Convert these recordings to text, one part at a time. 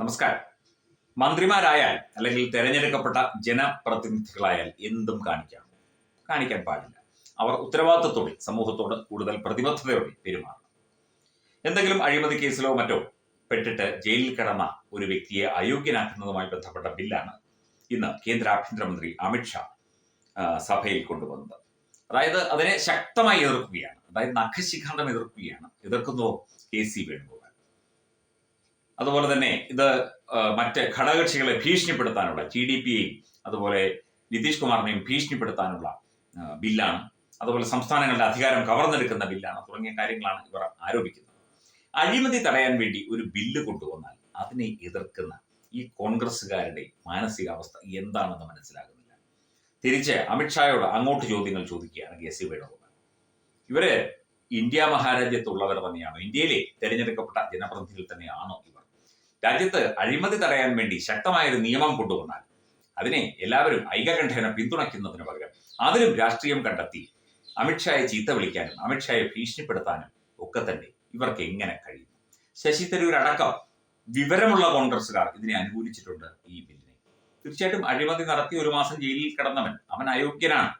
നമസ്കാരം. മന്ത്രിമാരായാൽ അല്ലെങ്കിൽ തെരഞ്ഞെടുക്കപ്പെട്ട ജനപ്രതിനിധികളായാൽ എന്തും കാണിക്കാം. കാണിക്കാൻ പാടില്ല. അവർ ഉത്തരവാദിത്വത്തോടെ സമൂഹത്തോട് കൂടുതൽ പ്രതിബദ്ധതയോടെ പെരുമാറണം. എന്തെങ്കിലും അഴിമതി കേസിലോ മറ്റോ പെട്ടിട്ട് ജയിലിൽ കിടന്ന ഒരു വ്യക്തിയെ അയോഗ്യനാക്കുന്നതുമായി ബന്ധപ്പെട്ട ബില്ലാണ് ഇന്ന് കേന്ദ്ര ആഭ്യന്തരമന്ത്രി അമിത്ഷാ സഭയിൽ കൊണ്ടുവന്നത്. അതായത് അതിനെ ശക്തമായി എതിർക്കുകയാണ്. അതായത് നഖശിഖണ്ഡം എതിർക്കുകയാണ്. എതിർക്കുന്നു കെ സി വേണുഗോപാൽ. അതുപോലെ തന്നെ ഇത് മറ്റ് ഘടകകക്ഷികളെ ഭീഷണിപ്പെടുത്താനുള്ള ടി ഡി പിയെയും അതുപോലെ നിതീഷ് കുമാറിനെയും ഭീഷണിപ്പെടുത്താനുള്ള ബില്ലാണ്. അതുപോലെ സംസ്ഥാനങ്ങളുടെ അധികാരം കവർന്നെടുക്കുന്ന ബില്ലാണ് തുടങ്ങിയ കാര്യങ്ങളാണ് ഇവർ ആരോപിക്കുന്നത്. അഴിമതി തടയാൻ വേണ്ടി ഒരു ബില്ല് കൊണ്ടുവന്നാൽ അതിനെ എതിർക്കുന്ന ഈ കോൺഗ്രസ്സുകാരുടെ മാനസികാവസ്ഥ എന്താണെന്ന് മനസ്സിലാകുന്നില്ല. തിരിച്ച് അമിത്ഷായോട് അങ്ങോട്ട് ചോദ്യങ്ങൾ ചോദിക്കുകയാണ് കെ സി വേണുഗോപാൽ. ഇവർ ഇന്ത്യ മഹാരാജ്യത്തുള്ളവർ തന്നെയാണോ? ഇന്ത്യയിലെ തെരഞ്ഞെടുക്കപ്പെട്ട ജനപ്രതിനിധികൾ തന്നെയാണോ ഇവർ? രാജ്യത്ത് അഴിമതി തടയാൻ വേണ്ടി ശക്തമായ ഒരു നിയമം കൊണ്ടുവന്നാൽ അതിനെ എല്ലാവരും ഐകകണ്ഠേന പിന്തുണയ്ക്കുന്നതിന് പകരം അതിലും രാഷ്ട്രീയം കണ്ടെത്തി അമിത്ഷായെ ചീത്ത വിളിക്കാനും അമിത്ഷായെ ഭീഷണിപ്പെടുത്താനും ഒക്കെ തന്നെ ഇവർക്ക് എങ്ങനെ കഴിയും? ശശി തരൂർ അടക്കം വിവരമുള്ള കോൺഗ്രസ്സുകാർ ഇതിനെ അനുകൂലിച്ചിട്ടുണ്ട് ഈ ബില്ലിനെ. തീർച്ചയായിട്ടും അഴിമതി നടത്തി ഒരു മാസം ജയിലിൽ കിടന്നവൻ അവൻ അയോഗ്യനാണ്.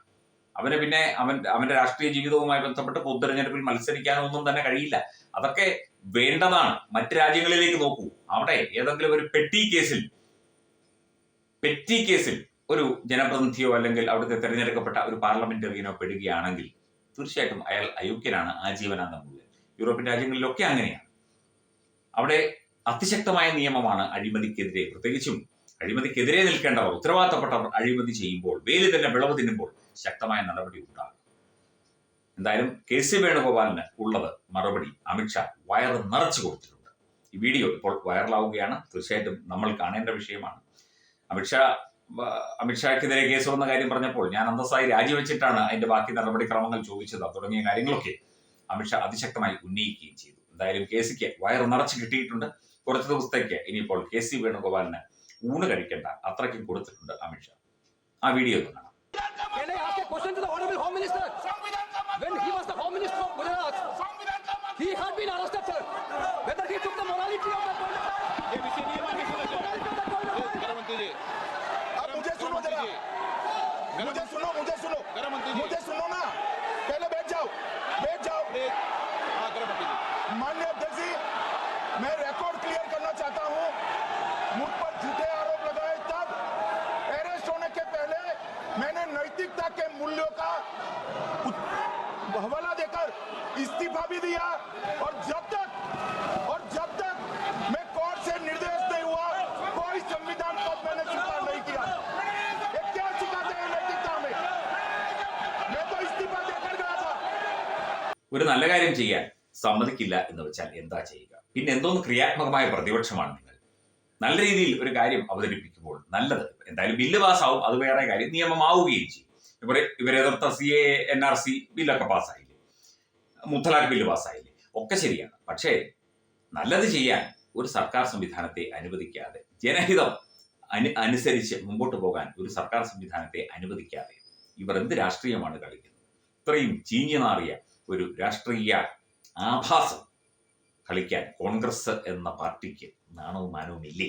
അവന് പിന്നെ അവൻ അവന്റെ രാഷ്ട്രീയ ജീവിതവുമായി ബന്ധപ്പെട്ട് പൊതുതെരഞ്ഞെടുപ്പിൽ മത്സരിക്കാനൊന്നും തന്നെ കഴിയില്ല. അതൊക്കെ വേണ്ടതാണ്. മറ്റ് രാജ്യങ്ങളിലേക്ക് നോക്കൂ. അവിടെ ഏതെങ്കിലും ഒരു പെട്ടി കേസിൽ പെറ്റി കേസിൽ ഒരു ജനപ്രതിനിധിയോ അല്ലെങ്കിൽ അവിടുത്തെ തെരഞ്ഞെടുക്കപ്പെട്ട ഒരു പാർലമെന്ററിയനോ പെടുകയാണെങ്കിൽ തീർച്ചയായിട്ടും അയാൾ അയോഗ്യനാണ് ആജീവനാന്തം മുഴുവൻ യൂറോപ്യൻ രാജ്യങ്ങളിലൊക്കെ അങ്ങനെയാണ്. അവിടെ അതിശക്തമായ നിയമമാണ് അഴിമതിക്കെതിരെ പ്രത്യേകിച്ചും അഴിമതിക്കെതിരെ നിൽക്കേണ്ടവർ ഉത്തരവാദിത്തപ്പെട്ടവർ അഴിമതി ചെയ്യുമ്പോൾ വേലി തന്നെ വിളവ് തിന്നുമ്പോൾ ശക്തമായ നടപടി ഉണ്ടാകും. എന്തായാലും കെ സി വേണുഗോപാലിന് ഉള്ളത് മറുപടി അമിത്ഷാ വയർ നിറച്ചു കൊടുത്തിട്ടുണ്ട്. ഈ വീഡിയോ ഇപ്പോൾ വൈറലാവുകയാണ്. തീർച്ചയായിട്ടും നമ്മൾ കാണേണ്ട വിഷയമാണ്. അമിത്ഷാ അമിത്ഷായ്ക്കെതിരെ കേസ് വന്ന കാര്യം പറഞ്ഞപ്പോൾ ഞാൻ അന്തസ്സായി രാജിവെച്ചിട്ടാണ് അതിന്റെ ബാക്കി നടപടിക്രമങ്ങൾ ചോദിച്ചത് തുടങ്ങിയ കാര്യങ്ങളൊക്കെ അമിത്ഷാ അതിശക്തമായി ഉന്നയിക്കുകയും ചെയ്തു. എന്തായാലും കേസിക്ക് വയർ നിറച്ച് കിട്ടിയിട്ടുണ്ട്. കുറച്ച് ദിവസത്തേക്ക് ഇനിയിപ്പോൾ കെ സി വേണുഗോപാലിന് ഊണ് കഴിക്കേണ്ട അത്രയ്ക്കും കൊടുത്തിട്ടുണ്ട് അമിത്ഷാ ആ വീഡിയോ ഒന്ന് കാണാം मूल्यों का उत- हवाला देकर इस्तीफा भी दिया और जब तक और जब तक मैं कोर्ट से निर्देश नहीं हुआ कोई संविधान पद मैंने स्वीकार नहीं किया ये क्या सिखाते हैं नैतिकता में मैं तो इस्तीफा देकर गया था ഒരു നല്ല കാര്യം ചെയ്യാൻ സമ്മതിക്കില്ല എന്ന് വെച്ചാൽ എന്താ ചെയ്യുക പിന്നെ എന്തോന്ന് ക്രിയാത്മകമായ പ്രതിപക്ഷമാണ് നിങ്ങൾ നല്ല രീതിയിൽ ഒരു കാര്യം അവതരിപ്പിക്കുമ്പോൾ നല്ലത് എന്തായാലും ബില്ല് പാസ്സാവും അത് വേറെ കാര്യം നിയമമാവുകയും ചെയ്യും ഇവരെ ഇവരെതിർത്ത C A N R C ബില്ലൊക്കെ പാസ്സായില്ലേ? മുത്തലാഖ് ബില്ല് പാസ്സായില്ലേ? ഒക്കെ ശരിയാണ്. പക്ഷേ നല്ലത് ചെയ്യാൻ ഒരു സർക്കാർ സംവിധാനത്തെ അനുവദിക്കാതെ ജനഹിതം അനു അനുസരിച്ച് മുമ്പോട്ട് പോകാൻ ഒരു സർക്കാർ സംവിധാനത്തെ അനുവദിക്കാതെ ഇവർ എന്ത് രാഷ്ട്രീയമാണ് കളിക്കുന്നത്? ഇത്രയും ചീഞ്ഞു ഒരു രാഷ്ട്രീയ ആഭാസം കളിക്കാൻ കോൺഗ്രസ് എന്ന പാർട്ടിക്ക് നാണവും മാനവും ഇല്ലേ